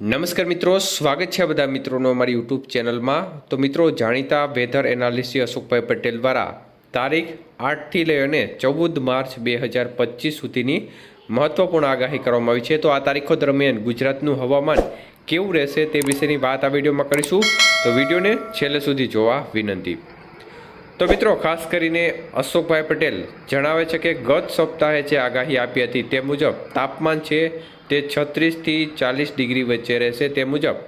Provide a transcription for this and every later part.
નમસ્કાર મિત્રો, સ્વાગત છે બધા મિત્રોનો અમારી યુટ્યુબ ચેનલમાં. તો મિત્રો, જાણીતા વેધર એનાલિસ્ટ અશોકભાઈ પટેલ દ્વારા તારીખ આઠથી લઈ અને ચૌદ માર્ચ બે હજાર પચીસ સુધીની મહત્વપૂર્ણ આગાહી કરવામાં આવી છે. તો આ તારીખો દરમિયાન ગુજરાતનું હવામાન કેવું રહેશે તે વિશેની વાત આ વિડીયોમાં કરીશું. તો વિડીયોને છેલ્લે સુધી જોવા વિનંતી. તો મિત્રો, ખાસ કરીને અશોકભાઈ પટેલ જણાવે છે કે ગત સપ્તાહે જે આગાહી આપી હતી તે મુજબ તાપમાન છે તે છત્રીસથી ચાલીસ ડિગ્રી વચ્ચે રહેશે તે મુજબ.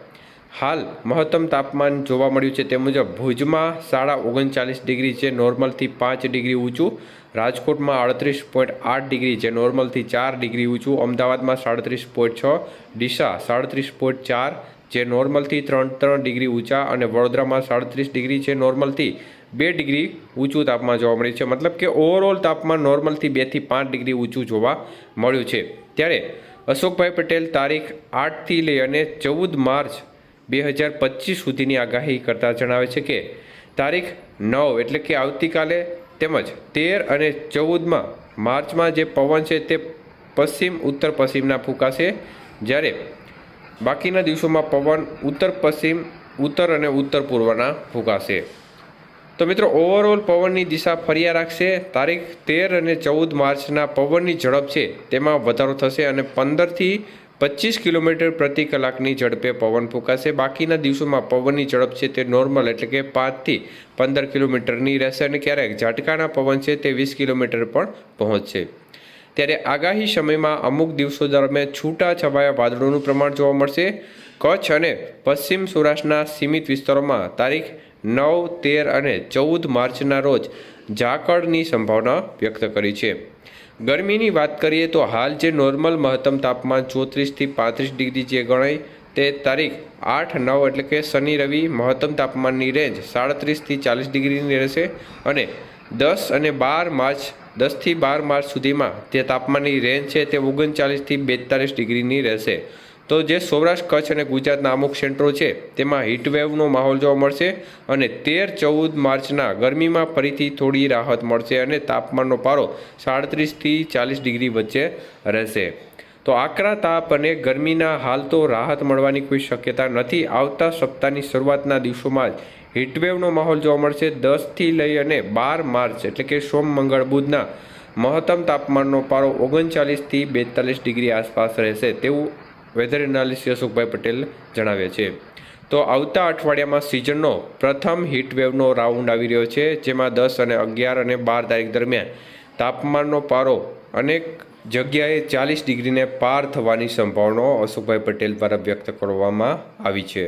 હાલ મહત્તમ તાપમાન જોવા મળ્યું છે તે મુજબ ભુજમાં સાડા ઓગણચાલીસ ડિગ્રી છે નોર્મલથી પાંચ ડિગ્રી ઊંચું, રાજકોટમાં અડત્રીસ પોઈન્ટ આઠ ડિગ્રી છે નોર્મલથી ચાર ડિગ્રી ઊંચું, અમદાવાદમાં સાડત્રીસ પોઈન્ટ છ, ડીસા સાડત્રીસ પોઈન્ટ ચાર જે નોર્મલથી ત્રણ ત્રણ ડિગ્રી ઊંચા અને વડોદરામાં સાડત્રીસ ડિગ્રી છે નોર્મલથી બે ડિગ્રી ઊંચું તાપમાન જોવા મળ્યું છે. મતલબ કે ઓવરઓલ તાપમાન નોર્મલથી બેથી પાંચ ડિગ્રી ઊંચું જોવા મળ્યું છે. ત્યારે અશોકભાઈ પટેલ તારીખ આઠથી લઈ અને ચૌદ માર્ચ બે હજાર પચીસ સુધીની આગાહી કરતા જણાવે છે કે તારીખ નવ એટલે કે આવતીકાલે તેમજ તેર અને ચૌદમાં માર્ચમાં જે પવન છે તે પશ્ચિમ ઉત્તર પશ્ચિમના ફૂંકાશે. જ્યારે બાકીના દિવસોમાં પવન ઉત્તર પશ્ચિમ, ઉત્તર અને ઉત્તર પૂર્વના ફૂંકાશે. તો મિત્રો ઓવરઓલ પવનની દિશા ફર્યા રાખશે. તારીખ તેર અને ચૌદ માર્ચના પવનની ઝડપ છે, તેમાં વધારો થશે અને પંદરથી પચીસ કિલોમીટર પ્રતિ કલાકની ઝડપે પવન ફૂંકાશે. બાકીના દિવસોમાં પવનની ઝડપ છે તે નોર્મલ એટલે કે પાંચથી પંદર કિલોમીટરની રહેશે અને ક્યારેક ઝાટકાના પવન છે તે વીસ કિલોમીટર પણ પહોંચશે. ત્યારે આગાહી સમયમાં અમુક દિવસો દરમિયાન છૂટા છવાયા વાદળોનું પ્રમાણ જોવા મળશે. કચ્છ અને પશ્ચિમ સૌરાષ્ટ્રના સીમિત વિસ્તારોમાં તારીખ નવ, તેર અને ચૌદ માર્ચના રોજ ઝાકળની સંભાવના વ્યક્ત કરી છે. ગરમીની વાત કરીએ તો હાલ જે નોર્મલ મહત્તમ તાપમાન ચોત્રીસથી પાંત્રીસ ડિગ્રી જે ગણાય તે તારીખ આઠ, નવ એટલે કે શનિ, રવિ મહત્તમ તાપમાનની રેન્જ સાડત્રીસથી ચાલીસ ડિગ્રીની રહેશે અને દસ અને બાર માર્ચ, દસથી બાર માર્ચ સુધીમાં તે તાપમાનની રેન્જ છે તે ઓગણચાલીસથી બેતાલીસ ડિગ્રીની રહેશે. તો જે સૌરાષ્ટ્ર, કચ્છ અને ગુજરાતના અમુક સેન્ટરો છે, તેમાં હીટવેવનો માહોલ જોવા મળશે અને તેર ચૌદ માર્ચના ગરમીમાં ફરીથી થોડી રાહત મળશે અને તાપમાનનો પારો સાડત્રીસથી ચાલીસ ડિગ્રી વચ્ચે રહેશે. તો આકરા તાપ અને ગરમીના હાલ તો રાહત મળવાની કોઈ શક્યતા નથી. આવતા સપ્તાહની શરૂઆતના દિવસોમાં જ હીટવેવનો માહોલ જોવા મળશે. દસથી લઈ અને બાર માર્ચ એટલે કે સોમ, મંગળ, બુધના મહત્તમ તાપમાનનો પારો ઓગણચાલીસથી બેતાલીસ ડિગ્રી આસપાસ રહેશે. તેવું વેધર એનાલિસ્ટ અશોકભાઈ પટેલ જણાવે છે. તો આવતા અઠવાડિયામાં સિઝનનો પ્રથમ હીટવેવનો રાઉન્ડ આવી રહ્યો છે, જેમાં દસ અને અગિયાર અને બાર તારીખ દરમિયાન તાપમાનનો પારો અનેક જગ્યાએ ચાલીસ ડિગ્રીને પાર થવાની સંભાવનાઓ અશોકભાઈ પટેલ દ્વારા વ્યક્ત કરવામાં આવી છે.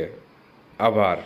આભાર.